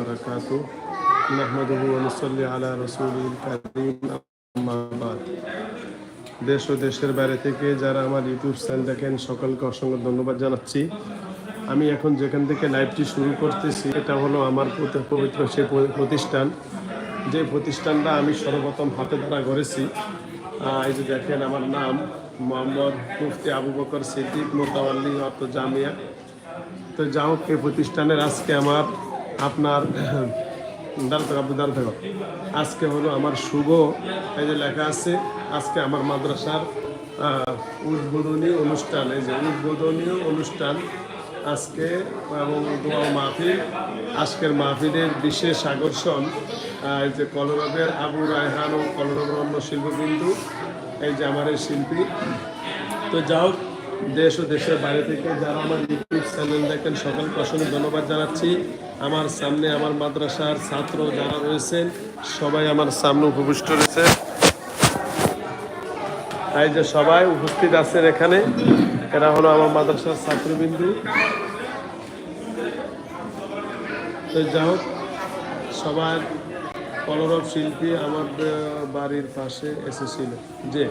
وبركاته نحمده ونصلي على رسوله الكريم أما بعد দেশ ও দেশের বাইরে থেকে যারা আমার ইউটিউব চ্যানেল দেখেন সকলকে অসংখ্য ধন্যবাদ জানাচ্ছি আমি এখন যেখান থেকে লাইভটি শুরু করতেছি এটা হলো আমার পবিত্র- পবিত্র সেই প- প্রতিষ্ঠান যে প্রতিষ্ঠানটা আমি সর্বপ্রথম হাতে ধরা করেছি আহ, এই যে দেখেন আমার নাম মোহাম্মদ মুফতি আবু বকর সিদ্দিক মোতাওয়াল্লি অর্থ জামিয়া তো যা হোক এই প্রতিষ্ঠানের আজকে আমার আপনার দাঁড় থাকো আপনি দাঁড় থাকো। আজকে হলো আমার শুভ, এই যে লেখা আছে, আজকে আমার মাদ্রাসার উদ্বোধনী অনুষ্ঠান, এই যে উদ্বোধনীয় অনুষ্ঠান আজকে, এবং মাহফিল, আজকের মাহফিলের বিশেষ আকর্ষণ এই যে কলরবের আবু রায়হান ও কলরবের অন্য শিল্পবিন্দু, এই যে আমার এই শিল্পী। তো যাও দেশ ও দেশের বাইরে থেকে যারা আমার ইউটিউব চ্যানেল দেখেন, সকলকে অসংখ্য ধন্যবাদ জানাচ্ছি। আমার সামনে আমার মাদ্রাসার ছাত্র যারা রয়েছেন, সবাই আমার সামনে উপবিষ্ট রয়েছে। তাই যে সবাই উপস্থিত আছেন এখানে, এরা হলো আমার মাদ্রাসার ছাত্রবিন্দু। তো হোক, সবার কলরব শিল্পী আমার বাড়ির পাশে এসেছিল। যে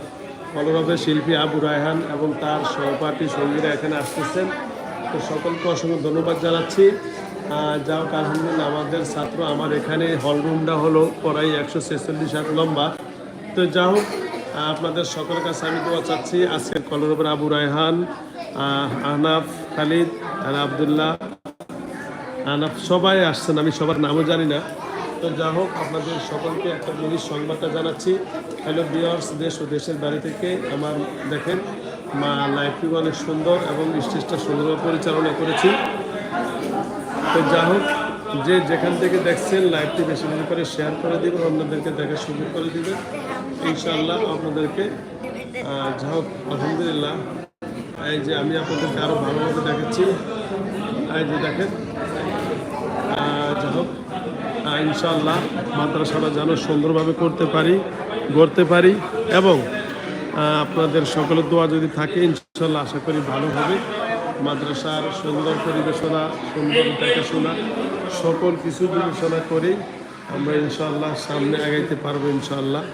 কলরবের শিল্পী আবু রায়হান এবং তার সহপাঠী সঙ্গীরা এখানে আসতেছেন। তো সকলকে অসংখ্য ধন্যবাদ জানাচ্ছি। যা হোক আলহামদুলিল্লাহ আমাদের ছাত্র আমার এখানে হলরুমটা হলো পড়াই একশো ছেচল্লিশ হাত লম্বা। তো যা হোক আপনাদের সকলের কাছে আমি দোয়া চাচ্ছি। আজকের কলরবের আবু রায়হান আহ, আহনাফ খালিদ আর আবদুল্লাহ আনাপ সবাই আসছেন আমি সবার নামও জানি না। তো যা হোক আপনাদের সকলকে একটা জিনিস সংবাদটা জানাচ্ছি। হ্যালো বিয়ার্স দেশ ও দেশের বাড়ি থেকে আমার দেখেন মা লাইফটি অনেক সুন্দর এবং স্টেজটা সুন্দরভাবে পরিচালনা করেছি। তো যা হোক যে যেখান থেকে দেখছেন লাইভটি বেশি বেশি করে শেয়ার করে দিবেন আপনাদেরকে দেখার সুযোগ করে দিবেন ইনশাআল্লাহ আপনাদেরকে যা হোক আলহামদুলিল্লাহ। এই যে আমি আপনাদেরকে আরও ভালোভাবে দেখাচ্ছি। এই যে দেখেন যা হোক আহ, ইনশাআল্লাহ মাদ্রাসাটা যেন সুন্দরভাবে করতে পারি গড়তে পারি এবং আপনাদের সকলের দোয়া যদি থাকে ইনশাল্লাহ আশা করি ভালো হবে। মাদ্রাসার সুন্দর পরিবেশনা, সুন্দর দেখাশোনা, সকল কিছু বিবেচনা করে আমরা ইনশাআল্লাহ সামনে আগাইতে পারব ইনশাআল্লাহ।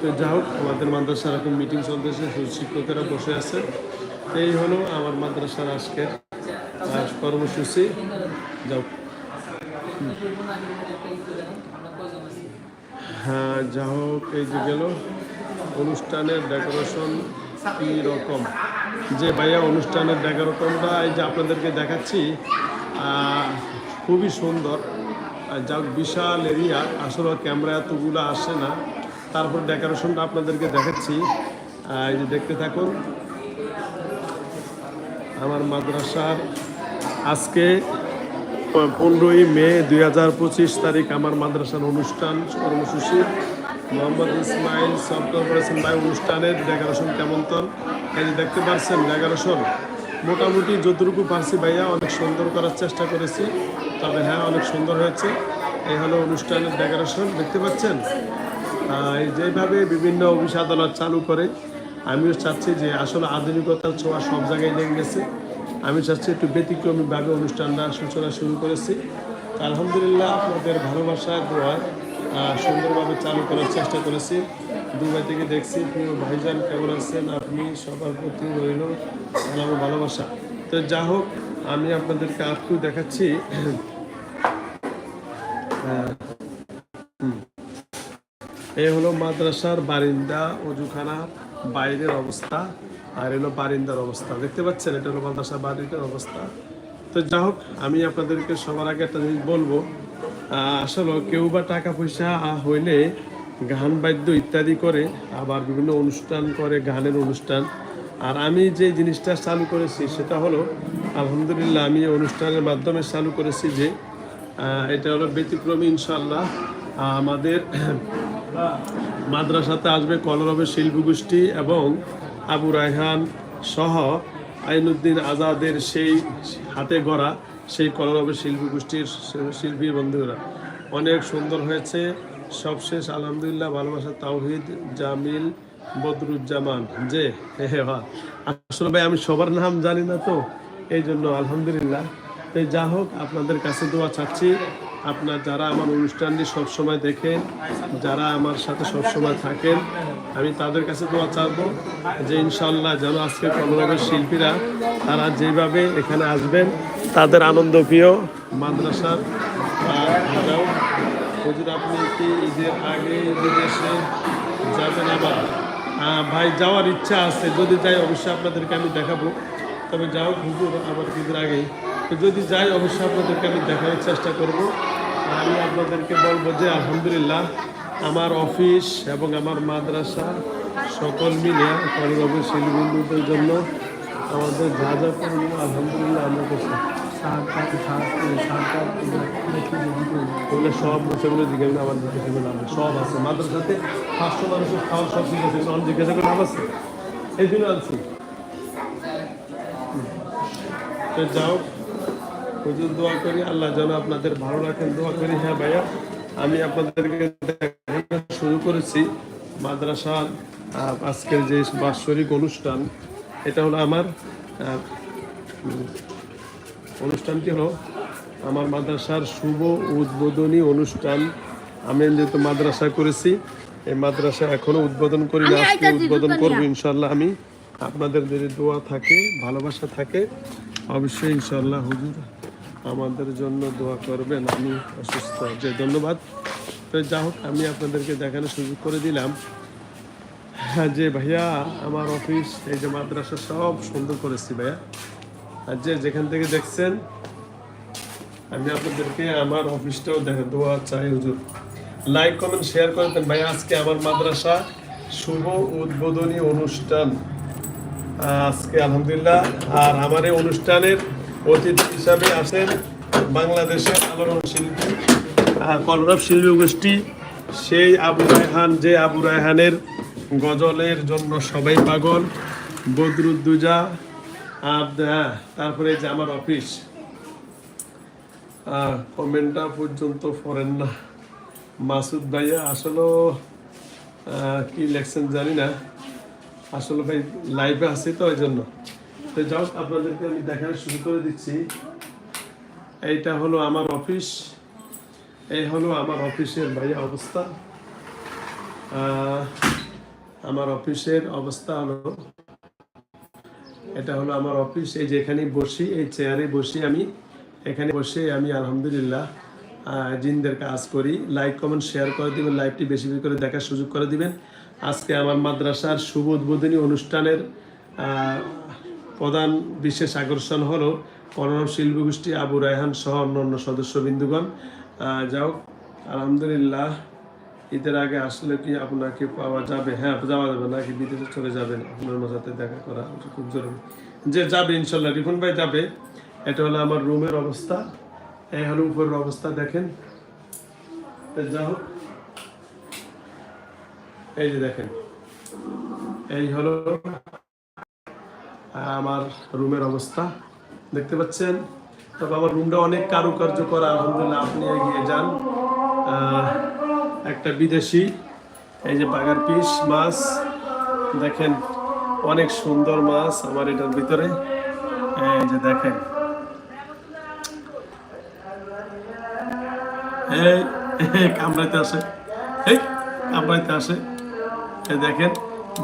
তো যা হোক, আমাদের মাদ্রাসার এখন মিটিং চলতেছে শিক্ষকেরা বসে আছে এই হলো আমার মাদ্রাসার আজকের কর্মসূচি। যাও। হ্যাঁ যা হোক, এই যে গেল। অনুষ্ঠানের ডেকোরেশন কি রকম? যে ভাইয়া অনুষ্ঠানের ডেকোরেশনটা এই যে আপনাদেরকে দেখাচ্ছি খুবই সুন্দর। যা বিশাল এরিয়া, আসলে ক্যামেরা এতগুলো আসে না। তারপর ডেকোরেশনটা আপনাদেরকে দেখাচ্ছি। এই যে দেখতে থাকুন। আমার মাদ্রাসার আজকে পনেরোই মে দুই হাজার পঁচিশ তারিখ আমার মাদ্রাসার অনুষ্ঠান, কর্মসূচি। মোহাম্মদ ইসমাইল সফটওয়্যার করেছেন ভাই অনুষ্ঠানের ডেকোরেশন কেমন তন এই দেখতে পাচ্ছেন ডেকোরেশন মোটামুটি যতটুকু পারছি ভাইয়া অনেক সুন্দর করার চেষ্টা করেছি। তবে হ্যাঁ অনেক সুন্দর হয়েছে। এই হলো অনুষ্ঠানের ডেকোরেশন দেখতে পাচ্ছেন? যেভাবে বিভিন্ন অফিস আদালত চালু করে আমিও চাচ্ছি যে আসলে আধুনিকতার ছোঁয়া সব জায়গায় লেগে গেছে। আমি চাচ্ছি একটু ব্যতিক্রমীভাবে অনুষ্ঠানটা সূচনা শুরু করেছি। আলহামদুলিল্লাহ আপনাদের ভালোবাসার দোয়ায় আহ, সুন্দরভাবে চালু করার চেষ্টা করেছি। দুবাই থেকে দেখছি, প্রিয় ভাইজান কেমন আছেন? আপনি সবার প্রতি রইল ও ভালোবাসা। তো যা হোক, আমি আপনাদেরকে আজকে দেখাচ্ছি। এই হলো মাদ্রাসার বারিন্দা অজুখানা, বাইরের অবস্থা, আর এলো বারিন্দার অবস্থা। দেখতে পাচ্ছেন, এটা হলো মাদ্রাসা বাড়িটার অবস্থা। তো যা হোক, আমি আপনাদেরকে সবার আগে একটা জিনিস বলব আসলে কেউ বা টাকা পয়সা হইলে গান, বাদ্য ইত্যাদি করে, আবার বিভিন্ন অনুষ্ঠান করে, গানের অনুষ্ঠান। আর আমি যে জিনিসটা চালু করেছি সেটা হলো, আলহামদুলিল্লাহ আমি অনুষ্ঠানের মাধ্যমে চালু করেছি যে এটা হলো ব্যতিক্রমী ইনশাল্লাহ আমাদের মাদ্রাসাতে আসবে কলরবের শিল্পী গোষ্ঠী এবং আবু রায়হান সহ আইনুদ্দিন আজাদের সেই হাতে গড়া সেই কলরবের শিল্পী গোষ্ঠীর শিল্পী বন্ধুরা, অনেক সুন্দর হয়েছে। সবশেষ আলহামদুলিল্লাহ, ভালোবাসা তাওহিদ জামিল বদরুজ্জামান। যে হ্যাঁ। আসলে ভাই, আমি সবার নাম জানি না তো এই জন্য আলহামদুলিল্লাহ যা হোক, আপনাদের কাছে দোয়া চাচ্ছি। আপনার যারা আমার অনুষ্ঠানটি সবসময় দেখেন যারা আমার সাথে সবসময় থাকেন আমি তাদের কাছে দোয়া চাইব যে ইনশাল্লাহ যেন আজকে কলরবের শিল্পীরা তারা যেভাবে এখানে আসবেন তাদের আনন্দপ্রিয় মাদ্রাসার আহ, হুজুর আপনি কি ঈদের আগে বিদেশে যাবেন আবার? ভাই যাওয়ার ইচ্ছা আছে যদি যাই অবশ্যই আপনাদেরকে আমি দেখাবো। তবে যাও হুজুর আবার ঈদের আগেই তো যদি যাই অবশ্যই আপনাদেরকে আমি দেখানোর চেষ্টা করব। আমি আপনাদেরকে বলব যে আলহামদুলিল্লাহ আমার অফিস এবং আমার মাদ্রাসা সকল মিলে কলরবের শিল্পীদের জন্য আমাদের যা যা করব আলহামদুলিল্লাহ আমরা করছি। সব সেগুলো জিজ্ঞাসা করে আমার জিজ্ঞাসা করে সব আছে। মাদ্রাসাতে পাঁচশো মানুষের খাওয়ার সব জিজ্ঞাসা করে অনেক জিজ্ঞাসা করে লাভ আছে? এই জন্য আনছি। যাও। হুজুর দোয়া করি আল্লাহ যেন আপনাদের ভালো রাখেন। দোয়া করি হ্যাঁ ভাইয়া আমি আপনাদেরকে শুরু করেছি মাদ্রাসার আজকের যে বাৎসরিক অনুষ্ঠান এটা হলো আমার অনুষ্ঠানটি হলো আমার মাদ্রাসার শুভ উদ্বোধনী অনুষ্ঠান। আমি যেহেতু মাদ্রাসা করেছি এই মাদ্রাসা এখনও উদ্বোধন করি না আজকে উদ্বোধন করব ইনশাল্লাহ আমি। আপনাদের যদি দোয়া থাকে ভালোবাসা থাকে অবশ্যই ইনশাল্লাহ হুজুর আমাদের জন্য দোয়া করবেন, আমি অসুস্থ। যে ধন্যবাদ। তো যা হোক, আমি আপনাদেরকে দেখানোর সুযোগ করে দিলাম। হ্যাঁ যে ভাইয়া, আমার অফিস, এই যে মাদ্রাসা, সব সুন্দর করেছি ভাইয়া। আর যে যেখান থেকে দেখছেন, আমি আপনাদেরকে আমার অফিসটাও দেখা, দোয়া চাই হুজুর। লাইক কমেন্ট শেয়ার করে দেন ভাই আজকে আমার মাদ্রাসা শুভ উদ্বোধনী অনুষ্ঠান। আজকে আলহামদুলিল্লাহ। আর আমার এই অনুষ্ঠানের অতিথি হিসাবে আসেন বাংলাদেশের আলোড়ন শিল্পী। কলরব শিল্পী গোষ্ঠী। সেই আবু রায়হান যে আবু রায়হানের গজলের জন্য সবাই পাগল বদরুদ্দুজা হ্যাঁ, তারপরে যে আমার অফিস। কমেন্টটা পর্যন্ত পড়েন না। মাসুদ ভাইয়া আসলে কি লেখছেন জানি না। আসলে ভাই লাইভে আছি তো ওই জন্য। তো যাও আপনাদেরকে আমি দেখানো শুরু করে দিচ্ছি। এইটা হলো আমার অফিস। এই হলো আমার অফিসের ভাইয়া অবস্থা। আমার অফিসের অবস্থা হলো, এটা হলো আমার অফিস। এই যে এখানে বসি, এই চেয়ারে বসি আমি। এখানে বসে আমি আলহামদুলিল্লাহ জিনদের কাজ করি। লাইক, কমেন্ট, শেয়ার করে দিবেন, লাইভটি বেশি বেশি করে দেখার সুযোগ করে দিবেন। আজকে আমার মাদ্রাসার শুভ উদ্বোধনী অনুষ্ঠানের প্রধান বিশেষ আকর্ষণ হলো কর্ণব শিল্পী গোষ্ঠী আবু রায়হান সহ অন্যান্য সদস্য বিন্দুগণ যাও, আলহামদুলিল্লাহ, ঈদের আগে আসলে কি আপনাকে পাওয়া যাবে? হ্যাঁ যাওয়া যাবে, নাকি বিদেশে চলে যাবেন? আপনার সাথে দেখা করা খুব জরুরি। যে যাবে, ইনশাল্লাহ। রিফুন ভাই যাবে, এটা হলো আমার রুমের অবস্থা। এই হলো উপরের অবস্থা, দেখেন। যা হোক এই যে দেখেন। এই হলো আমার রুমের অবস্থা। দেখতে পাচ্ছেন? তবে আমার রুমটা অনেক কারুকার্য করা আলহামদুলিল্লাহ, আপনি এগিয়ে যান। একটা বিদেশি, এই যে বাগার পিস, মাছ। দেখেন, অনেক সুন্দর মাছ আমার এটার ভিতরে। এই যে দেখেন। কামড়াইতে আসে। এই, কামড়াইতে আসে। দেখেন,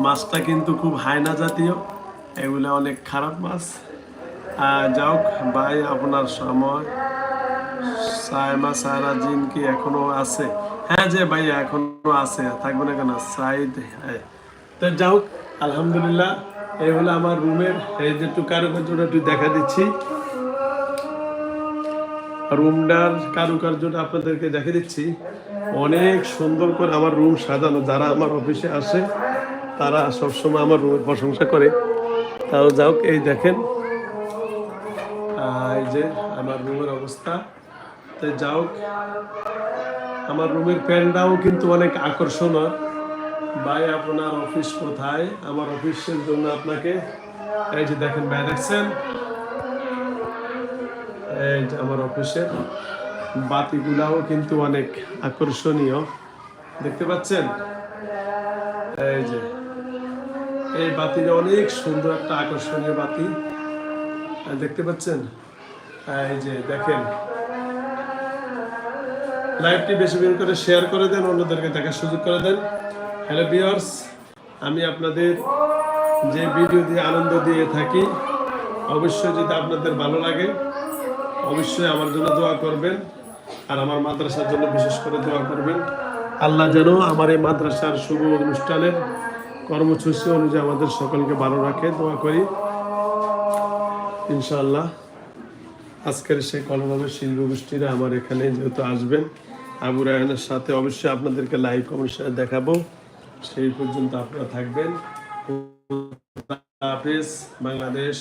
মাছটা কিন্তু খুব হায়না জাতীয়। এগুলো অনেক খারাপ মাছ। যাও ভাই, আপনার সময়। সাইমা সারা জিন কি এখনও আছে? হ্যাঁ যে ভাই, এখনও আছে। থাকবে না কেন? সাইড হ্যাঁ। তো যাও আলহামদুলিল্লাহ এই হলো আমার রুমের, এই যে একটু কারুকার্যটা একটু দেখা দিচ্ছি। রুমটার কারুকার্যটা আপনাদেরকে দেখে দিচ্ছি। অনেক সুন্দর করে আমার রুম সাজানো। যারা আমার অফিসে আসে, তারা সবসময় আমার রুমের প্রশংসা করে। তাও যাও, এই দেখেন। এই যে আমার রুমের অবস্থা। তো যাও, আমার রুমের প্যান্টটাও কিন্তু অনেক আকর্ষণীয়। ভাই, আপনার অফিস কোথায়? আমার অফিসের জন্য আপনাকে, এই যে দেখেন, ভাই দেখছেন? এই যে আমার অফিসের বাতিগুলাও কিন্তু অনেক আকর্ষণীয়। দেখতে পাচ্ছেন? এই বাতিটা অনেক সুন্দর একটা আকর্ষণীয় বাতি। দেখতে পাচ্ছেন? এই যে দেখেন। লাইভটি বেশি বেশি করে শেয়ার করে দেন, অন্যদেরকে দেখার সুযোগ করে দেন। হ্যালো ভিউয়ার্স আমি আপনাদের যে ভিডিও দিয়ে আনন্দ দিয়ে থাকি, অবশ্যই যদি আপনাদের ভালো লাগে, অবশ্যই আমার জন্য দোয়া করবেন। আর আমার মাদ্রাসার জন্য বিশেষ করে দোয়া করবেন। আল্লাহ যেন আমার এই মাদ্রাসার শুভ অনুষ্ঠানের কর্মসূচি অনুযায়ী আমাদের সকলকে ভালো রাখে, দোয়া করি। ইনশাল্লাহ আজকের সেই কলমের শিল্প গোষ্ঠীরা আমার এখানে যেহেতু আসবেন, আবু রায়হানের সাথে অবশ্যই আপনাদেরকে লাইভ কমিশনে দেখাবো। সেই পর্যন্ত আপনারা থাকবেন। হাফিজ, বাংলাদেশ।